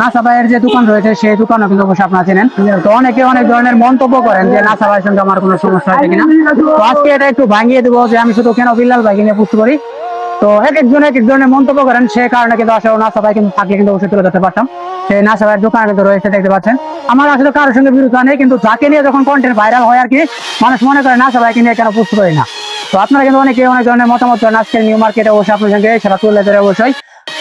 NASA ভাইয়ের যে দোকান রয়েছে, সেই দোকানও কিন্তু অবশ্যই আপনারা চেনেন। তো অনেকে অনেক ধরনের মন্তব্য করেন যে নাসা ভাইয়ের সঙ্গে আমার কোনো সমস্যা হয়েছে কিনা। তো আজকে এটা একটু ভাঙিয়ে দেবো যে আমি শুধু কেন বিল্লাল ভাইকে নিয়ে পুষ্ট করি। তো এক একজন এক এক ধরনের মন্তব্য করেন, সে কারণে কিন্তু আসলে নাসা ভাই কিন্তু থাকলে কিন্তু অবশ্যই তুলে ধরতে পারতাম। সেই নাসা ভাইয়ের দোকান কিন্তু রয়েছে, দেখতে পাচ্ছেন। আমার আসলে সঙ্গে নেই, কিন্তু যাকে নিয়ে যখন কন্টেন্ট ভাইরাল হয় আর কি মানুষ মনে করে নাসা ভাইকে নিয়ে কেন পুষ্ট করি না। তো আপনারা কিন্তু অনেকে অনেক ধরনের মতামত করেন নিউ মার্কেটে, অবশ্যই আপনার সঙ্গে সেটা তুলে ধরে অবশ্যই।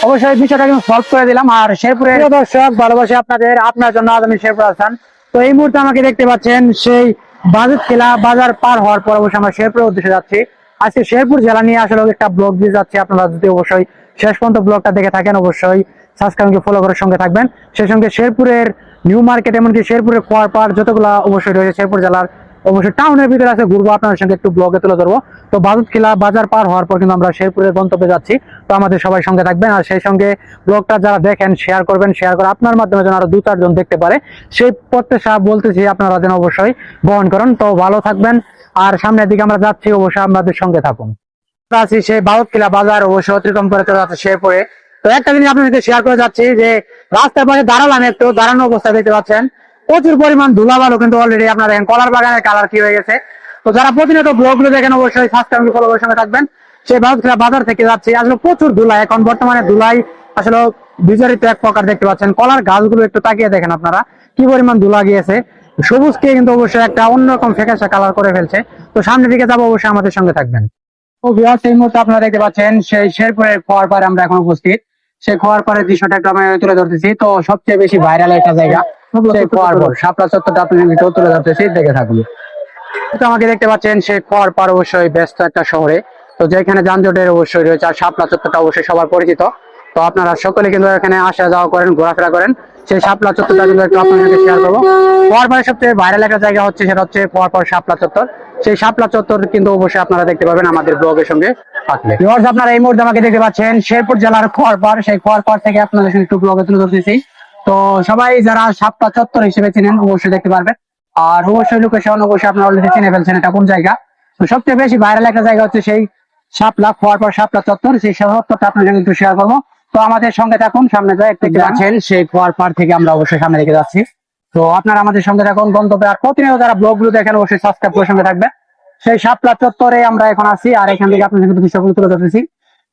অবশ্যই বিষয়টা কিন্তু সলভ করে দিলাম। আর শেরপুরের দর্শক আপনাদের। আপনার জন্য আজ আমি শেরপুর আসান তো এই মুহূর্তে আমাকে দেখতে পাচ্ছেন সেই বাজেট খেলা বাজার পার হওয়ার পর অবশ্যই আমরা শেরপুরের উদ্দেশ্যে যাচ্ছি। আজকে শেরপুর জেলা নিয়ে আসলে একটা ব্লগ দিয়ে যাচ্ছি। আপনারা যদি অবশ্যই শেষ পর্যন্ত ব্লগটা দেখে থাকেন, অবশ্যই সাবস্ক্রাইবকে ফলো করার সঙ্গে থাকবেন। সেই সঙ্গে শেরপুরের নিউ মার্কেট এমনকি শেরপুরের খোয়ার পার যতগুলা অবশ্যই রয়েছে শেরপুর জেলার অবশ্যই টাউনের ভিতরে আছে, ঘুরবো আপনার সঙ্গে একটু ব্লগে তুলে ধরবো। তো বাজুত খেলা বাজার পার হওয়ার পর কিন্তু আমরা শেরপুরের গন্তব্যে যাচ্ছি। তো আমাদের সবাই সঙ্গে থাকবেন আর সেই সঙ্গে ব্লগটা যারা দেখেন শেয়ার করবেন শেয়ার করে আপনার মাধ্যমে যেন আরও দু চারজন দেখতে পারে। সেই প্রত্যাশা বলতেছি, আপনারা যেন অবশ্যই বহন করেন। তো ভালো থাকবেন আর সামনের দিকে আমরা যাচ্ছি, অবশ্যই আপনাদের সঙ্গে থাকুন। আছি সেই বাউত কিলা বাজার, অবশ্যই অতিক্রম করে চলে যাচ্ছে শেরপুরে। তো একটা জিনিস আপনাদের শেয়ার করে যাচ্ছি যে রাস্তার পাশে দাঁড়ালাম একটু দাঁড়ানো অবস্থা দেখতে পাচ্ছেন। প্রচুর পরিমাণ ধুলাবালু কিন্তু অলরেডি আপনার দেখেন, কলার বাগানের কালার কি হয়ে গেছে। তো যারা প্রতিনিয়ত ব্লগগুলো দেখেন, অবশ্যই সাবস্ক্রাইব ফলো করে সঙ্গে থাকবেন। সেই বাউতখিলা বাজার থেকে যাচ্ছে। আসলে প্রচুর ধুলা, এখন বর্তমানে ধুলাই আসলে বিজড়িত এক প্রকার দেখতে পাচ্ছেন। কলার গাছগুলো একটু তাকিয়ে দেখেন আপনারা, কি পরিমাণ ধুলা গিয়েছে। সবুজকে কিন্তু অবশ্যই একটা অন্যরকম ফেকাশা কালার করে ফেলছে। তো সামনের দিকে যাব, অবশ্যই আমাদের সঙ্গে থাকবেন। তো ভিউয়ার্স এই মুহূর্তে আপনারা দেখতে পাচ্ছেন সেই শেরপুরের খোয়ার পারে আমরা এখন উপস্থিত। সেই খোয়ার পরে দৃশ্যটা একটু আমি তুলে ধরতেছি। তো সবচেয়ে বেশি ভাইরাল একটা জায়গা সে খোয়ার পর। শাপলা চত্বরটা আপনি তুলে ধরতেছি দেখে থাকুন। তো আমাকে দেখতে পাচ্ছেন সে খোয়ার পর অবশ্যই ব্যস্ত একটা শহরে। তো যেখানে যানজটের অবশ্যই রয়েছে আর শাপলা চত্বরটা অবশ্যই সবার পরিচিত। তো আপনারা সকলে কিন্তু এখানে আসা যাওয়া করেন ঘোরাফেরা করেন। সেই শাপলা চত্বরটা কিন্তু একটু আপনাদের শেয়ার করব। সবচেয়ে ভাইরাল একটা জায়গা হচ্ছে, সেটা হচ্ছে শাপলা চত্বর। সেই শাপলা চত্বর কিন্তু অবশ্যই আপনারা দেখতে পাবেন আমাদের ব্লগের সঙ্গে থাকলে। আপনারা এই মুহূর্তে আমাকে দেখতে পাচ্ছেন শেরপুর জেলার খোয়ারপাড় সেই খোয়ারপাড় থেকে আপনাদের সঙ্গে একটু ব্লগে তুলে ধরতেছি। তো সবাই যারা শাপলা চত্বর হিসেবে চিনেন, অবশ্যই দেখতে পারবেন। আর অবশ্যই লোকেশন অবশ্যই আপনারা অলরেডি চিনে ফেলছেন এটা কোন জায়গা। তো সবচেয়ে বেশি ভাইরাল একটা জায়গা হচ্ছে সেই শাপলা খোয়ারপাড় শাপলা চত্বর। সেই চত্বরটা আপনার সঙ্গে শেয়ার করব। তো আমাদের সঙ্গে থাকুন সামনে যায় একটু আছেন সেই খোয়ারপাড় থেকে আমরা অবশ্যই সামনে রেখে যাচ্ছি। তো আপনারা আমাদের সঙ্গে থাকুন গন্তব্যে আর প্রতিনিয়ত যারা ব্লগগুলো দেখেন অবশ্যই সাবস্ক্রাইব করে সঙ্গে থাকবেন। সেই শাপলা চত্বরে আমরা এখন আছি আর এখান থেকে আপনাদের কিন্তু বিষয়গুলো তুলে ধরতেছি।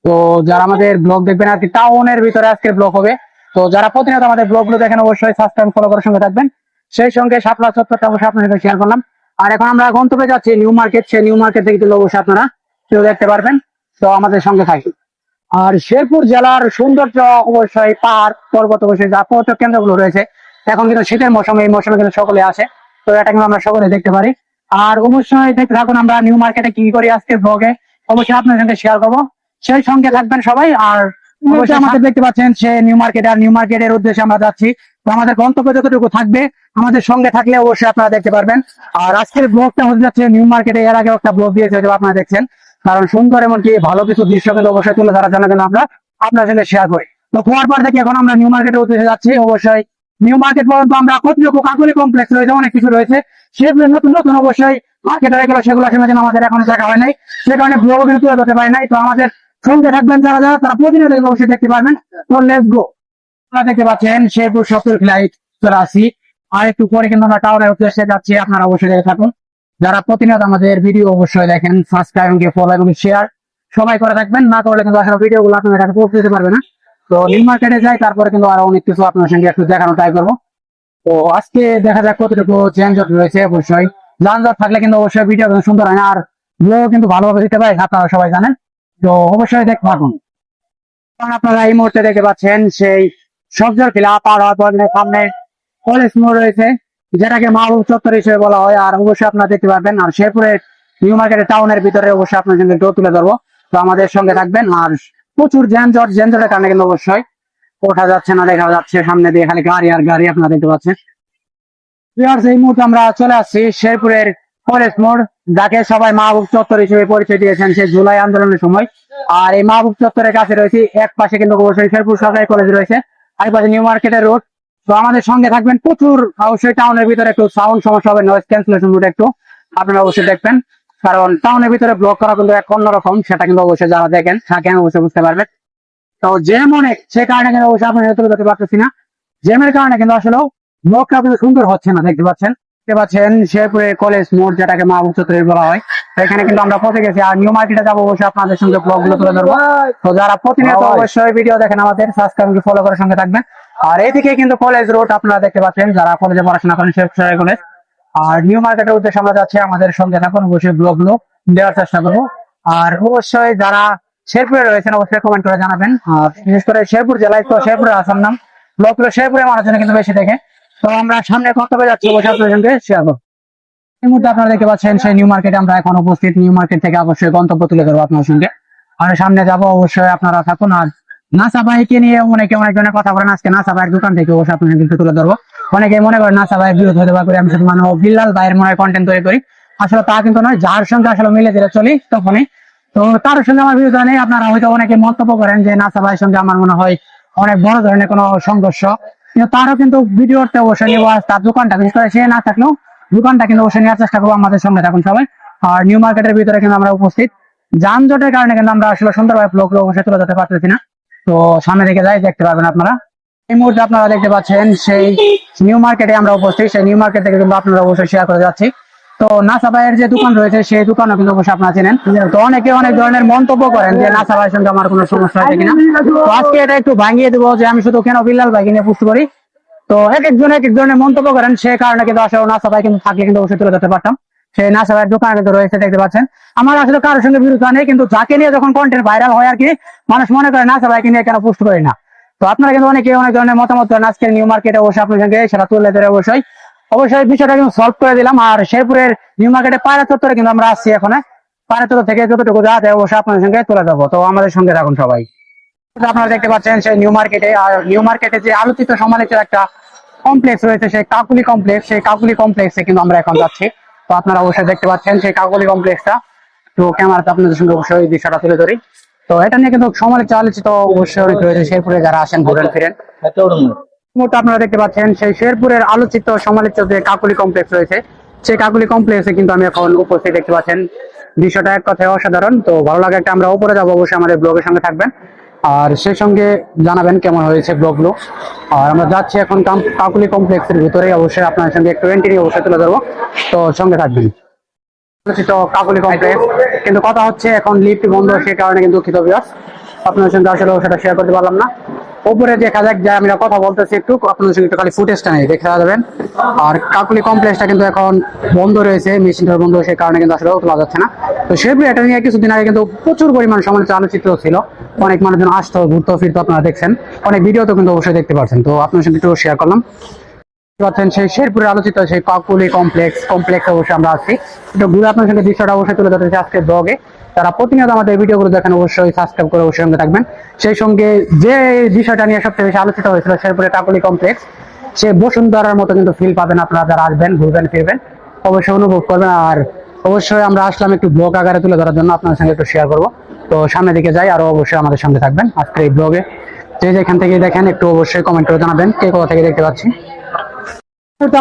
তো যারা আমাদের ব্লগ দেখবেন আর কি টাউনের ভিতরে আজকের ব্লগ হবে তো যারা প্রতিনিয়ত আমাদের ব্লগগুলো দেখেন অবশ্যই সাবস্ক্রাইব ফলো করার সঙ্গে থাকবেন। সেই সঙ্গে শাপলা চত্বরটা অবশ্যই আপনাদের সাথে শেয়ার করলাম। আর এখন আমরা গন্তব্যে যাচ্ছি নিউ মার্কেট। সেই নিউ মার্কেট থেকে অবশ্যই আপনারা কেউ দেখতে পারবেন। তো আমাদের সঙ্গে থাকি আর শেরপুর জেলার সৌন্দর্য অবশ্যই পাহাড় পর্বত অবশ্যই যা পর্যটক কেন্দ্রগুলো রয়েছে। এখন কিন্তু শীতের মৌসুমে এই মৌসুমে কিন্তু সকলে আসে। তো এটা কিন্তু আমরা সকলে দেখতে পারি। আর অবশ্যই দেখতে থাকুন আমরা নিউ মার্কেটে কি করি আজকে ব্লগে অবশ্যই আপনার সঙ্গে শেয়ার করব। সেই সঙ্গে থাকবেন সবাই। আর অবশ্যই আমাদের দেখতে পাচ্ছেন সে নিউ মার্কেট আর নিউ মার্কেটের উদ্দেশ্যে আমরা যাচ্ছি। তো আমাদের গন্তব্য যতটুকু থাকবে আমাদের সঙ্গে থাকলে অবশ্যই আপনারা দেখতে পারবেন। আর আজকের ব্লগটা হতে যাচ্ছে নিউ মার্কেটে এর আগে একটা ব্লগ দিয়েছে আপনারা দেখছেন। কারণ সুন্দর এমনকি ভালো কিছু দৃশ্য কিন্তু অবশ্যই তুলে ধরার জন্য কিন্তু আমরা আপনার সঙ্গে শেয়ার করি। তো কুয়ার পার থেকে এখন আমরা নিউ মার্কেটে উঠে যাচ্ছি, অবশ্যই নিউ মার্কেট পর্যন্ত আমরা কতটুকু কাকুলি কমপ্লেক্স রয়েছে, অনেক কিছু রয়েছে। সেগুলো নতুন নতুন অবশ্যই মার্কেটের এগুলো সেগুলো যেন আমাদের এখনও দেখা হয় নাই। সে কারণে ব্লগ কিন্তু তুলে ধরতে পারি নাই। তো আমাদের সঙ্গে থাকবেন যারা যারা, তারা প্রতিনিয়ত অবশ্যই দেখতে পারবেন। তো লেটস গো আপনারা দেখতে পাচ্ছেন শেরপুর সত্তর ফ্লাইট চলে আসি আর একটু পরে কিন্তু আমরা টাওয়ারের উদ্দেশ্যে যাচ্ছি, আপনারা অবশ্যই দেখে থাকুন। যারা প্রতিনিয়ত আমাদের ভিডিও অবশ্যই দেখেন সাবস্ক্রাইব এবং ফলো এবং শেয়ার সবাই করে থাকবেন, না করলে কিন্তু আসলে ভিডিও গুলো আপনাদের কাছে পৌঁছে দিতে পারবে না। তো নিউ মার্কেটে যাই, তারপরে কিন্তু আরও অনেক কিছু আপনার সঙ্গে একটু দেখানো ট্রাই করব। তো আজকে দেখা যাক কতটুকু যানজট রয়েছে, অবশ্যই। যানজট থাকলে কিন্তু অবশ্যই ভিডিও সুন্দর হয় না, আর ভিডিও কিন্তু ভালোভাবে দিতে পারে, আপনারা সবাই জানেন। তো অবশ্যই দেখতে থাকুন। কারণ আপনারা এই মুহূর্তে দেখতে পাচ্ছেন, সেই সবজার কিলা পার হওয়ার পর সামনে কলেজ মোড় রয়েছে। যেটাকে মাহবুব চত্বর হিসেবে বলা হয়, আর অবশ্যই আপনারা দেখতে পারবেন, আর শেরপুরে নিউ মার্কেটের টাউনের ভিতরে অবশ্যই আপনার সঙ্গে একটু তুলে ধরবো। তো আমাদের সঙ্গে থাকবেন, আর প্রচুর যানজট, যানজটের কারণে কিন্তু অবশ্যই ওঠা যাচ্ছে না, দেখা যাচ্ছে সামনে দিয়ে খালি গাড়ি আর গাড়ি আপনারা দেখতে পাচ্ছেন। এই মুহূর্তে আমরা চলে আসছি শেরপুরের ফরেস্ট মোড়, যাকে সবাই মাহবুব চত্বর হিসেবে পরিচয় দিয়েছেন, সেই জুলাই আন্দোলনের সময়। আর এই মাহবুব চত্বরের কাছে রয়েছে, এক পাশে কিন্তু অবশ্যই শেরপুর সরকারি কলেজ রয়েছে, আর পাশে নিউ মার্কেটের রোড। তো আমাদের সঙ্গে থাকবেন প্রচুর অবশ্যই টাউনের ভিতরে একটু সাউন্ড সমস্যা হবে নয়েজ ক্যান্সেলেশন রুট একটু। আপনারা অবশ্যই দেখবেন কারণ টাউনের ভিতরে ব্লক করা কিন্তু এক অন্যরকম সেটা কিন্তু অবশ্যই যারা দেখেন থাকেন অবশ্যই বুঝতে পারবেন। তো যে মনে সে কারণে কিন্তু অবশ্যই আপনার তুলে ধরতে পারতেছি না। জ্যামের কারণে কিন্তু আসলে ব্লগটা কিন্তু সুন্দর হচ্ছে না দেখতে পাচ্ছেন? দেখতে পাচ্ছেন শেরপুরে কলেজ মোড় যেটাকে মাহবুব চত্বরের বলা হয়। তো এখানে কিন্তু আমরা পৌঁছে গেছি আর নিউ মার্কেটে যাব অবশ্যই আপনাদের সঙ্গে ব্লগগুলো তুলে ধরবো। তো যারা প্রতিনিয়ত অবশ্যই ভিডিও দেখেন আমাদের সাবস্ক্রাইব ফলো করে সঙ্গে থাকবেন। আর এইদিকে কিন্তু কলেজ রোড আপনারা দেখতে পাচ্ছেন, যারা কলেজে পড়াশোনা করেন শেরপুরে কলেজ আর নিউ মার্কেটের উদ্দেশ্যে আমরা যাচ্ছি আমাদের সঙ্গে থাকুন অবশ্যই ব্লগ দেওয়ার চেষ্টা করব। আর অবশ্যই যারা শেরপুরে রয়েছেন, অবশ্যই কমেন্ট করে জানাবেন। আর বিশেষ করে শেরপুর জেলায় তো শেরপুরে আসার নাম ব্লগগুলো শেরপুরে মানুষজন কিন্তু বেশি দেখে। তো আমরা সামনে কর্তব্যে যাচ্ছি, অবশ্যই আপনাদের সঙ্গে শেয়ার এই মুহূর্তে আপনারা দেখতে পাচ্ছেন, সেই নিউ মার্কেটে আমরা এখন উপস্থিত। নিউ মার্কেট থেকে অবশ্যই গন্তব্য তুলে ধরবো আপনার সঙ্গে। আর সামনে যাব, অবশ্যই আপনারা থাকুন। আর নাসা বাইকে নিয়ে অনেকে অনেক জনের কথা বলেন। আজকে নাসা বাইয়ের দোকান থেকে অবশ্যই আপনার একটু তুলে ধরবো। অনেকে মনে করেন নাসা বাইয়ের বিরোধ হতে পারে আমি শুধু মানে বিল্লাল বাইয়ের মনে হয় কন্টেন্ট তৈরি করি। আসলে তা কিন্তু নয়, যার সঙ্গে আসলে মিলে দিলে চলি তখনই। তো তার সঙ্গে আমার বিরোধ নেই। আপনারা হয়তো অনেকে মন্তব্য করেন যে নাসা ভাইয়ের সঙ্গে আমার মনে হয় অনেক বড় ধরনের কোনো সংঘর্ষ। কিন্তু তারও কিন্তু ভিডিওতে অবশ্যই আর তার দোকানটা বিশেষ করে সে না থাকলেও দোকানটা কিন্তু অবশ্যই নেওয়ার চেষ্টা করব আমাদের সঙ্গে থাকুন সবাই। আর নিউ মার্কেটের ভিতরে কিন্তু আমরা উপস্থিত। যানজটের কারণে কিন্তু আমরা আসলে সুন্দরভাবে ব্লগ অবশ্যই তুলে ধরতে পারতেছি না। তো সামনে দিকে যাই, দেখতে পারবেন আপনারা। এই মুহূর্তে আপনারা দেখতে পাচ্ছেন সেই নিউ মার্কেটে আমরা উপস্থিত, সেই নিউ মার্কেট থেকে কিন্তু আপনারা অবশ্যই শেয়ার করে যাচ্ছি। তো নাসা ভাইয়ের যে দোকান রয়েছে, সেই দোকানও কিন্তু অবশ্যই আপনারা চেনেন। তো অনেকে অনেক ধরনের মন্তব্য করেন যে নাসা ভাইয়ের সঙ্গে আমার কোনো সমস্যা হয়েছে কিনা। তো আজকে এটা একটু ভাঙিয়ে দেবো যে আমি শুধু কেন বিল্লাল ভাইকে নিয়ে পুষ্ট করি। তো এক একজন এক এক ধরনের মন্তব্য করেন, সে কারণে কিন্তু আসলে নাসা ভাই কিন্তু থাকলে কিন্তু অবশ্যই তুলে ধরতে পারতাম। সেই নাসা ভাইয়ের দোকান কিন্তু রয়েছে, দেখতে পাচ্ছেন। আমার আসলে কারোর সঙ্গে বিরোধ নেই, কিন্তু যাকে নিয়ে যখন কন্টেন্ট ভাইরাল হয় আর কি মানুষ মনে করে ভাইকে নিয়ে কেন না। তো আপনারা কিন্তু অনেকে অনেক ধরনের মতামত আজকের নিউ মার্কেটে অবশ্যই আপনার সঙ্গে সেটা তুলে ধরে অবশ্যই। অবশ্যই বিষয়টা কিন্তু সলভ করে দিলাম, আর শেরপুরের নিউ মার্কেটে পায়রা চত্বরে কিন্তু আমরা আসছি এখন পায়রা চত্বর থেকে যতটুকু যাওয়া যায় অবশ্যই সঙ্গে তুলে দেবো তো আমাদের সঙ্গে থাকুন সবাই। আপনারা দেখতে পাচ্ছেন সেই নিউ মার্কেটে আর নিউ মার্কেটে যে আলোচিত সমালোচিত একটা কমপ্লেক্স রয়েছে, সেই কাকুলি কমপ্লেক্স সেই কাকুলি কমপ্লেক্সে কিন্তু আমরা এখন যাচ্ছি। তো আপনারা অবশ্যই দেখতে পাচ্ছেন সেই কাকুলি কমপ্লেক্সটা। তো ক্যামেরাতে আপনাদের সঙ্গে অবশ্যই বিষয়টা তুলে ধরি। তো এটা নিয়ে কিন্তু সমালোচিত আলোচিত অবশ্যই রয়েছে শেরপুরে যারা আসেন ঘুরেন ফিরেন। মুহূর্তে আপনারা দেখতে পাচ্ছেন সেই শেরপুরের আলোচিত সমালোচিত যে কাকুলি কমপ্লেক্স রয়েছে, সেই কাকুলি কমপ্লেক্সে কিন্তু আমি এখন উপস্থিত দেখতে পাচ্ছেন। বিষয়টা এক কথায় অসাধারণ। তো ভালো লাগে একটা আমরা উপরে যাব, অবশ্যই আমাদের ব্লগের সঙ্গে থাকবেন। আর সেই সঙ্গে জানাবেন কেমন হয়েছে ব্লগগুলো। আর আমরা যাচ্ছি এখন কাকুলি কমপ্লেক্সের ভিতরে অবশ্যই আপনার সঙ্গে একটু এন্ট্রি অবশ্যই তুলে ধরবো। তো সঙ্গে থাকবেন। কাকুলি কমপ্লেক্স। কিন্তু কথা হচ্ছে, এখন বন্ধ সে কারণে কিন্তু দুঃখিত বিয়াস সঙ্গে আসলে সেটা শেয়ার করতে পারলাম না। উপরে দেখা যাক, যে আমরা কথা বলতেছি একটু, আপনাদের সঙ্গে একটু খালি ফুটেজটা নেই দেখে যাবেন আর কাকুলি কমপ্লেক্সটা কিন্তু এখন বন্ধ রয়েছে মেশিনটা বন্ধ সে কারণে কিন্তু আসলে তোলা যাচ্ছে না। তো সেরপরে এটা নিয়ে কিছুদিন আগে কিন্তু প্রচুর পরিমাণ সমালোচনা ছিল। অনেক মানুষজন আসতো, ঘুরতো, ফিরতো, আপনারা দেখছেন। অনেক ভিডিও তো কিন্তু অবশ্যই দেখতে পাচ্ছেন তো আপনার সঙ্গে একটু শেয়ার করলাম। পাচ্ছেন সেই শেরপুরে আলোচিত সেই কাকুলি কমপ্লেক্স কমপ্লেক্স অবশ্যই আমরা আছি। একটু ঘুরে আপনার সঙ্গে দৃশ্যটা অবশ্যই তুলে ধরতেছি আজকের ব্লগে তারা প্রতিনিয়ত আমাদের ভিডিওগুলো দেখেন, অবশ্যই সাবস্ক্রাইব করে অবশ্যই সঙ্গে থাকবেন। সেই সঙ্গে যে বিষয়টা নিয়ে সবচেয়ে বেশি আলোচিত হয়েছিল শেরপুরে কাকুলি কমপ্লেক্স সে বসুন্ধরার মতো কিন্তু ফিল পাবেন আপনারা যারা আসবেন, ঘুরবেন, ফিরবেন। অবশ্যই অনুভব করবেন। আর অবশ্যই আমরা আসলাম একটু ব্লগ আকারে তুলে ধরার জন্য। আপনার সঙ্গে একটু শেয়ার করব। তো সামনের দিকে যাই, আরও অবশ্যই আমাদের সঙ্গে থাকবেন আজকের এই ব্লগে যে যেখান থেকে দেখেন, একটু অবশ্যই কমেন্ট করে জানাবেন, কে কোথা থেকে দেখতে পাচ্ছি।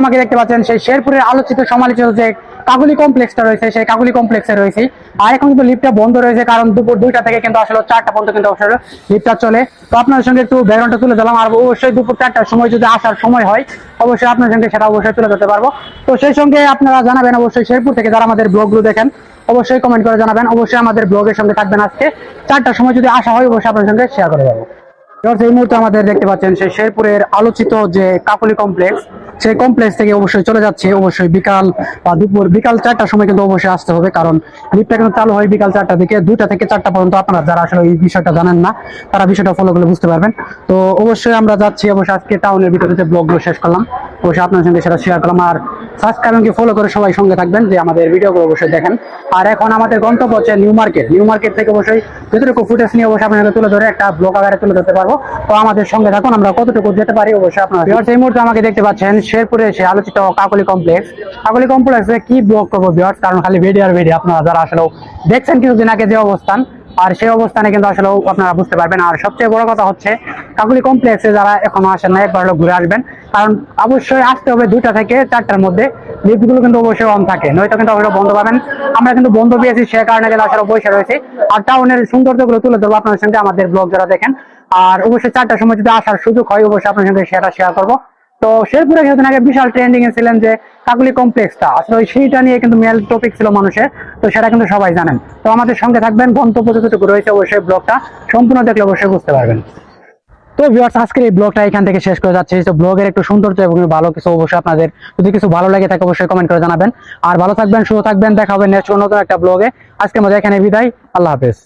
আমাকে দেখতে পাচ্ছেন সেই শেরপুরের আলোচিত সমালোচিত যে কাকুলি কমপ্লেক্সটা রয়েছে, সেই কাকুলি কমপ্লেক্সে রয়েছে। আর এখন কিন্তু লিফটটা বন্ধ রয়েছে, কারণ দুপুর দুইটা থেকে কিন্তু আসলে চারটা পর্যন্ত কিন্তু অবশ্যই লিফটটা চলে। তো আপনার সঙ্গে একটু ব্যাকগ্রাউন্ডটা তুলে দিলাম আর অবশ্যই দুপুর চারটার সময় যদি আসার সময় হয়, অবশ্যই আপনার সঙ্গে সেটা অবশ্যই তুলে ধরতে পারব। তো সেই সঙ্গে আপনারা জানাবেন অবশ্যই শেরপুর থেকে যারা আমাদের ব্লগগুলো দেখেন অবশ্যই কমেন্ট করে জানাবেন। অবশ্যই আমাদের ব্লগের সঙ্গে থাকবেন আজকে। চারটার সময় যদি আসা হয়, অবশ্যই আপনার সঙ্গে শেয়ার করে যাব এই মুহূর্তে আমাদের দেখতে পাচ্ছেন সেই শেরপুরের আলোচিত যে কাকলি কমপ্লেক্স সেই কমপ্লেক্স থেকে অবশ্যই চলে যাচ্ছে। অবশ্যই বিকাল বা দুপুর, বিকাল চারটার সময় কিন্তু অবশ্যই আসতে হবে, কারণ লিফটটা কিন্তু চালু হয় বিকাল চারটা থেকে দুইটা থেকে চারটা পর্যন্ত। আপনারা যারা আসলে এই বিষয়টা জানেন না, তারা বিষয়টা ফলো করলে বুঝতে পারবেন। তো অবশ্যই আমরা যাচ্ছি। অবশ্যই আজকে টাউনের ভিতরে যে ব্লগগুলো শেষ করলাম অবশ্যই আপনার সঙ্গে সেটা শেয়ার করলাম। আর সাবস্ক্রাইবকে ফলো করে সবাই সঙ্গে থাকবেন যে আমাদের ভিডিওগুলো অবশ্যই দেখেন। আর এখন আমাদের গন্তব্য হচ্ছে নিউ মার্কেট নিউ মার্কেট থেকে অবশ্যই যতটুকু ফুটেজ নিয়ে অবশ্যই আপনাকে তুলে ধরে একটা ব্লগ আকারে তুলে ধরতে পারব। তো আমাদের সঙ্গে থাকুন, আমরা কতটুকু যেতে পারি অবশ্যই আপনারা এই মুহূর্তে আমাকে দেখতে পাচ্ছেন শেরপুরে এসে আলোচিত কাকলি কমপ্লেক্স কাকলি কমপ্লেক্সে কি ব্লগ করব বিহার কারণ খালি ভিডিও আর ভিডিও আপনারা যারা আসলেও দেখছেন কিছুদিন আগে যে অবস্থান আর সেই অবস্থানে কিন্তু আসলে আপনারা বুঝতে পারবেন। আর সবচেয়ে বড় কথা হচ্ছে কাকুলি কমপ্লেক্সে যারা এখনও আসেন না, একবার ঘুরে আসবেন। কারণ অবশ্যই আসতে হবে দুইটা থেকে চারটার মধ্যে। লিফটগুলো কিন্তু অবশ্যই অন থাকে, নয়তো কিন্তু অবশ্যই বন্ধ পাবেন। আমরা কিন্তু বন্ধ পেয়েছি সে কারণে কিন্তু আসলে বসে রয়েছে। আর টাউনের সৌন্দর্যগুলো তুলে ধরবো আপনাদের সঙ্গে, আমাদের ব্লগ যারা দেখেন। আর অবশ্যই চারটার সময় যদি আসার সুযোগ হয়, অবশ্যই আপনার সঙ্গে সেটা শেয়ার করব। তো শেরপুরে কিছুদিন আগে বিশাল ট্রেন্ডিং এ ছিলেন যে কাকুলি কমপ্লেক্সটা আসলে সেইটা নিয়ে কিন্তু মেল টপিক ছিল মানুষের, তো সেটা কিন্তু সবাই জানেন। তো আমাদের সঙ্গে থাকবেন গন্তব্য যতটুকু রয়েছে অবশ্যই ব্লগটা সম্পূর্ণ দেখলে অবশ্যই বুঝতে পারবেন। তো ভিউয়ার্স আজকের এই ব্লগটা এখান থেকে শেষ করে যাচ্ছি। তো ব্লগের একটু সৌন্দর্য এবং ভালো কিছু অবশ্যই আপনাদের, যদি কিছু ভালো লাগে থাকে অবশ্যই কমেন্ট করে জানাবেন। আর ভালো থাকবেন, সুস্থ থাকবেন, দেখা হবে নেক্সট নতুন একটা ব্লগে আজকের মধ্যে এখানে বিদায়, আল্লাহ হাফেজ।